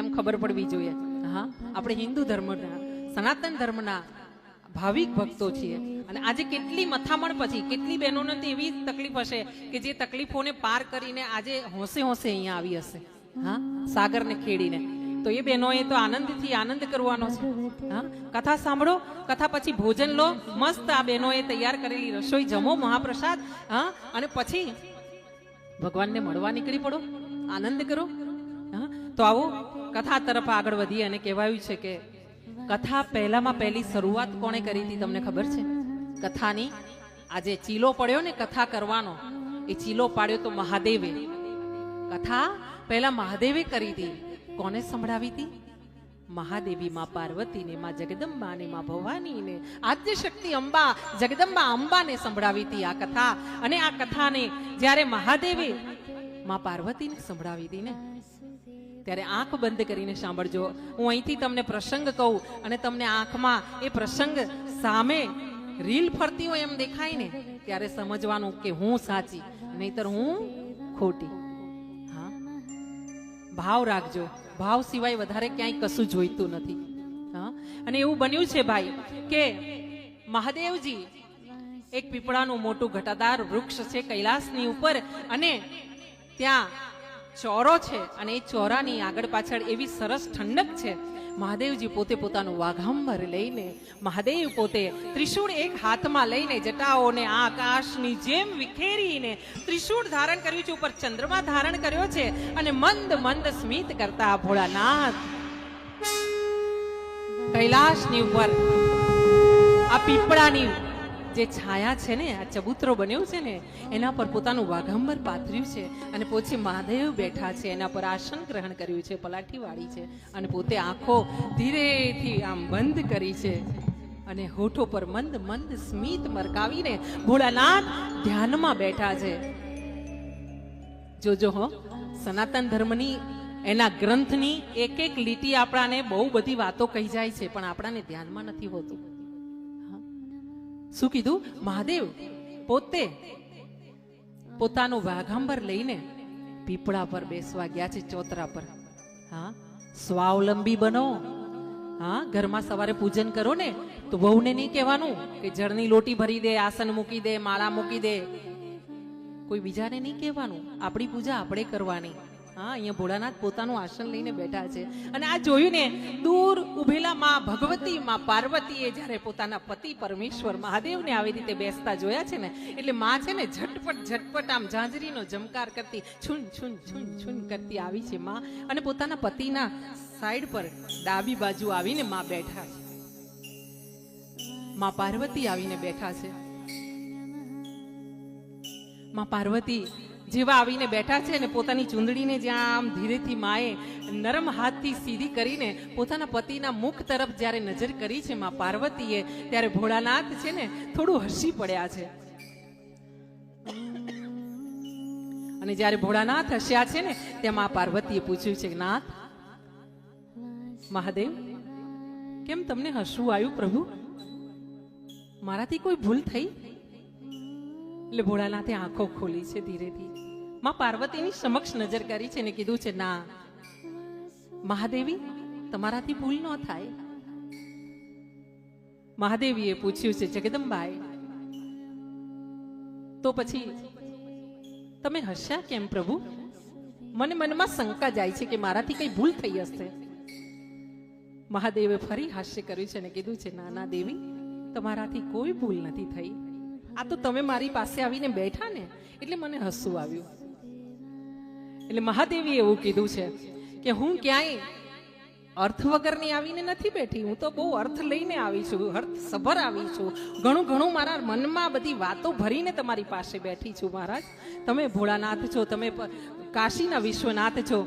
એમ ખબર પડવી જોઈએ. હા, આપણે હિન્દુ ધર્મના, સનાતન ધર્મના ભાવિક ભક્તો છીએ. અને આજે કેટલી મથામણ પછી, કેટલી બહેનોને તો એવી તકલીફ હશે કે જે તકલીફોને પાર કરીને આજે હોંશે હોંશે અહીંયા આવી હશે. હા, સાગરને ખેડીને. તો એ બહેનોએ તો આનંદથી આનંદ કરવાનો છે. હા, કથા સાંભળો, કથા પછી ભોજન લો, મસ્ત આ બહેનોએ તૈયાર કરેલી રસોઈ જમો, મહાપ્રસાદ, હા, અને પછી ભગવાનને મળવા નીકળી પડો, આનંદ કરો. હા, તો આવો. કથા તરફ આગળ વધીએ અને કહેવાયું છે કે કથા પહેલામાં પહેલી શરૂઆત કોણે કરી હતી તમને ખબર છે? કથાની આજે ચીલો પડ્યો ને કથા કરવાનો. એ ચીલો પાડ્યો તો મહાદેવે. કથા પહેલા મહાદેવે કરી હતી. કોને સંભળાવી હતી? મહાદેવી માં પાર્વતીને, માં જગદંબાને, માં ભવાનીને આદ્ય શક્તિ અંબા, જગદંબા અંબાને સંભળાવી હતી આ કથા. અને આ કથાને જ્યારે મહાદેવે માં પાર્વતીને સંભળાવી હતી ને ત્યારે આંખ બંધ કરીને સાંભળજો. હું અહીંથી તમને પ્રસંગ કહું અને તમને આંખમાં એ પ્રસંગ સામે રીલ ફરતી હોય એમ દેખાય ને, ત્યારે સમજવાનું કે હું સાચી, નહીતર હું ખોટી. હા? ભાવ રાખજો. ભાવ સિવાય વધારે ક્યાંય કશું જોઈતું નથી. હા? અને એવું બન્યું છે ભાઈ કે મહાદેવજી એક પીપળાનું મોટું ઘટાદાર વૃક્ષ છે કૈલાસની ઉપર અને ત્યાં ચોરો છે અને એ ચોરાની આગળ પાછળ એવી સરસ ઠંડક છે. મહાદેવજી પોતે પોતાનું વાઘાંબર લઈને, મહાદેવ પોતે ત્રિશૂળ એક હાથમાં લઈને જટાઓને આકાશની જેમ વિખેરીને ત્રિશૂળ ધારણ કર્યું છે, ઉપર ચંદ્રમા ધારણ કર્યો છે અને મંદ મંદ સ્મિત કરતા ભોળાનાથ કૈલાશની ઉપર, આ પીપળાની જે છાયા છે ને, આ ચબૂતરો બન્યો છે ને, એના પર પોતાનું વાઘંબર પાથર્યું છે અને પછી મહાદેવ બેઠા છે એના પર આસન ગ્રહણ કર્યું છે, પલાઠી વાળી છે અને પોતે આંખો ધીરેથી આમ બંધ કરી છે અને હોઠો પર મંદ મંદ સ્મિત મરકાવીને ભોળાનાથ ધ્યાનમાં બેઠા છે જોજો હો, સનાતન ધર્મની, એના ગ્રંથની એક એક લીટી આપણાને બહુ બધી વાતો કહી જાય છે, પણ આપણાને ધ્યાનમાં નથી હોતું. શું કીધું? મહાદેવ, પોતે પોતાનું વાઘાંબર લઈને પીપળા પર બેસવા ગયા છે, ચોતરા પર. હા? સ્વાવલંબી બનો. હા? ઘરમાં સવારે પૂજન કરો ને, તો વહુને નહીં કહેવાનું કે જળની લોટી ભરી દે, આસન મૂકી દે, માળા મૂકી દે. કોઈ બીજાને નહીં કહેવાનું. આપણી પૂજા આપણે કરવાની. હા, અહીંયા ભોળાનાથ પોતાનું આસન લઈને બેઠા છે. અને આ જોયું ને, દૂર ઉભેલા માં ભગવતી, માં પાર્વતીએ જ્યારે પોતાના પતિ પરમેશ્વર મહાદેવને આવી રીતે બેસતા જોયા છે ને, એટલે માં છે ને ઝટપટ ઝટપટ આમ ઝાંઝરીનો જમકાર કરતી, છૂન છૂન છૂન છૂન કરતી આવી છે માં. અને પોતાના પતિના સાઈડ પર ડાબી બાજુ આવીને માં બેઠા છે. માં પાર્વતી આવીને બેઠા છે. માં પાર્વતી જેવા આવીને બેઠા છે ને પોતાની ચૂંદડીને જ્યાં આમ ધીરેથી માએ નરમ હાથથી સીધી કરીને પોતાના પતિના મુખ તરફ જ્યારે નજર કરી છે માં પાર્વતીએ, ત્યારે ભોળાનાથ છે ને થોડું હસી પડ્યા છે. અને જ્યારે ભોળાનાથ હસ્યા છે ને, ત્યાં માં પાર્વતીએ પૂછ્યું છે નાથ, મહાદેવ, કેમ તમને હસવું આવ્યું પ્રભુ? મારાથી કોઈ ભૂલ થઈ? એટલે ભોળાનાથે આંખો ખોલી છે ધીરેથી. માં પાર્વતીની સમક્ષ નજર કરી છે ને કીધું છે, ના, મહાદેવી, તમારાથી ભૂલ ન થાય. મહાદેવીએ પૂછ્યું છે, જગદંબાએ, તો પછી તમે હસ્યા કેમ પ્રભુ? મને મનમાં શંકા જાય છે કે મારાથી કઈ ભૂલ થઈ હશે. મહાદેવે ફરી હાસ્ય કર્યું છે ને કીધું છે નાના દેવી, તમારાથી કોઈ ભૂલ નથી થઈ. આ તો તમે મારી પાસે આવીને બેઠા ને, એટલે મને હસવું આવ્યું. એટલે મહાદેવી એવું કીધું છે કે હું ક્યાંય અર્થ વગરની આવીને નથી બેઠી. હું તો બહુ અર્થ લઈને આવી છું અર્થ સભર આવી છું. ઘણું ઘણું મારા મનમાં બધી વાતો ભરીને તમારી પાસે બેઠી છું મહારાજ. તમે ભોળાનાથ છો, તમે કાશીના વિશ્વનાથ છો.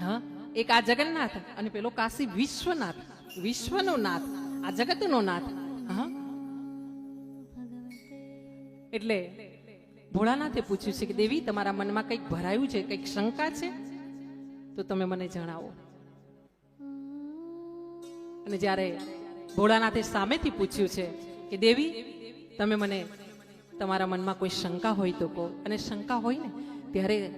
હા, એક આ જગન્નાથ અને પેલો કાશી વિશ્વનાથ, વિશ્વનો નાથ, આ જગતનો નાથ. હા. એટલે ભોળાનાથે પૂછ્યું છે કે, દેવી, તમારા મનમાં કંઈક ભરાયું છે? કંઈક શંકા છે? તો તમે મને જણાવો. અને જ્યારે ભોળાનાથે સામેથી પૂછ્યું છે કે, દેવી, તમે મને, તમારા મનમાં કોઈ શંકા હોય તો કહો. અને શંકા હોય ને ત્યારે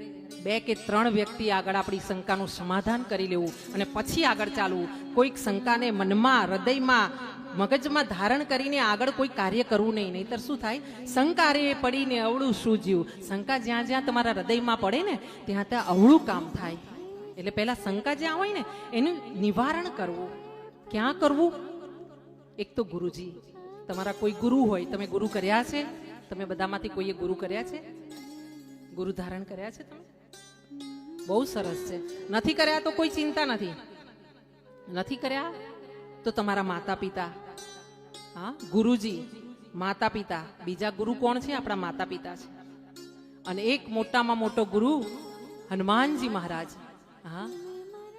બે કે ત્રણ વ્યક્તિ આગળ આપણી શંકાનું સમાધાન કરી લેવું અને પછી આગળ ચાલવું. કોઈક શંકાને મનમાં, હૃદયમાં, મગજમાં ધારણ કરીને આગળ કોઈ કાર્ય કરવું નહીં. નહીતર શું થાય? શંકારે પડીને અવળું શું જીવ? શંકા જ્યાં જ્યાં તમારા હૃદયમાં પડે ને, ત્યાં ત્યાં અવળું કામ થાય. એટલે પહેલાં શંકા જ્યાં હોય ને, એનું નિવારણ કરવું. ક્યાં કરવું? એક તો ગુરુજી. તમારા કોઈ ગુરુ હોય, તમે ગુરુ કર્યા છે? તમે બધામાંથી કોઈએ ગુરુ કર્યા છે? ગુરુ ધારણ કર્યા છે તમે? બહુ સરસ છે. નથી કર્યા તો કોઈ ચિંતા નથી. નથી કર્યા તો તમારા માતા પિતા હા, ગુરુજી માતા પિતા બીજા ગુરુ કોણ છે? આપણા માતા પિતા છે. અને એક મોટામાં મોટો ગુરુ હનુમાનજી મહારાજ. હા.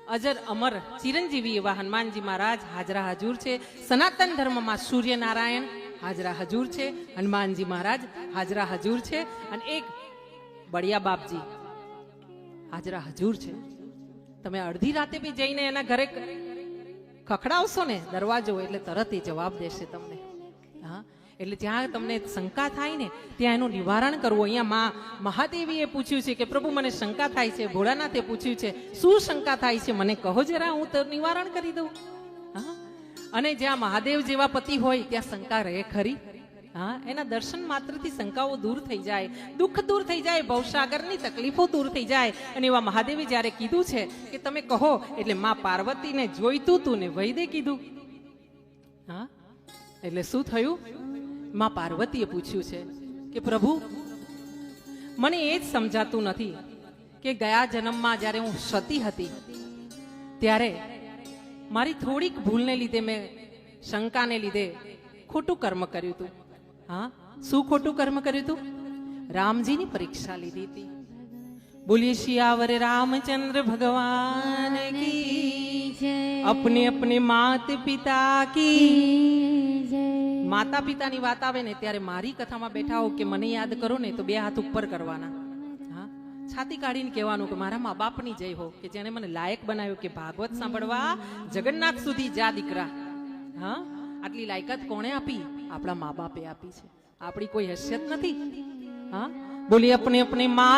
અજર અમર ચિરંજીવી એવા હનુમાનજી મહારાજ હાજરા હજુર છે. સનાતન ધર્મમાં સૂર્યનારાયણ હાજરા હજુર છે. હનુમાનજી મહારાજ હાજરા હજુર છે. અને એક બળિયા બાપજી. હાજરા હજુર છે. તમે અડધી રાતે બી જઈને એના ઘરે ખખડાવશો ને દરવાજો એટલે તરત એ જવાબ દેશે તમને. હા? એટલે જ્યાં તમને શંકા થાય ને, ત્યાં એનું નિવારણ કરવું. અહીંયા મા મહાદેવીએ પૂછ્યું છે કે, પ્રભુ, મને શંકા થાય છે. ભોળાનાથે પૂછ્યું છે, શું શંકા થાય છે? મને કહો જરા, હું તો નિવારણ કરી દઉં. અને જ્યાં મહાદેવ જેવા પતિ હોય, ત્યાં શંકા રહે ખરી. હા, એના દર્શન માત્રથી શંકાઓ દૂર થઈ જાય, દુઃખ દૂર થઈ જાય, ભવસાગરની તકલીફો દૂર થઈ જાય. અને એવા મહાદેવે જ્યારે કીધું છે કે તમે કહો, એટલે માં પાર્વતીને જોઈતું તું ને વૈદે કીધું. હા, એટલે શું થયું? માં પાર્વતીએ પૂછ્યું છે કે પ્રભુ, મને એ જ સમજાતું નથી કે ગયા જન્મમાં જ્યારે હું સતી હતી, ત્યારે મારી થોડીક ભૂલને લીધે મેં શંકાને લીધે ખોટું કર્મ કર્યું હતું. હા? શું ખોટું કર્મ કર્યું હતું રામજીની પરીક્ષા લીધી હતી. બોલીએ શિયાવર રામચંદ્ર ભગવાન કી અપને અપને માત પિતા કી માતા પિતાની વાત આવે ને ત્યારે મારી કથામાં બેઠા હો કે મને યાદ કરો ને તો બે હાથ ઉપર કરવાના. હા? છાતી કાઢીને કહેવાનું કે મારા મા બાપની જય હો કે જેને મને લાયક બનાવ્યો કે ભાગવત સાંભળવા જગન્નાથ સુધી જા દીકરા. હા? આટલી લાયકાત કોણે આપી? આપણા મા બાપે આપી છે. આપણી કોઈ હેસિયત નથી? હા? બોલી અપને અપને મા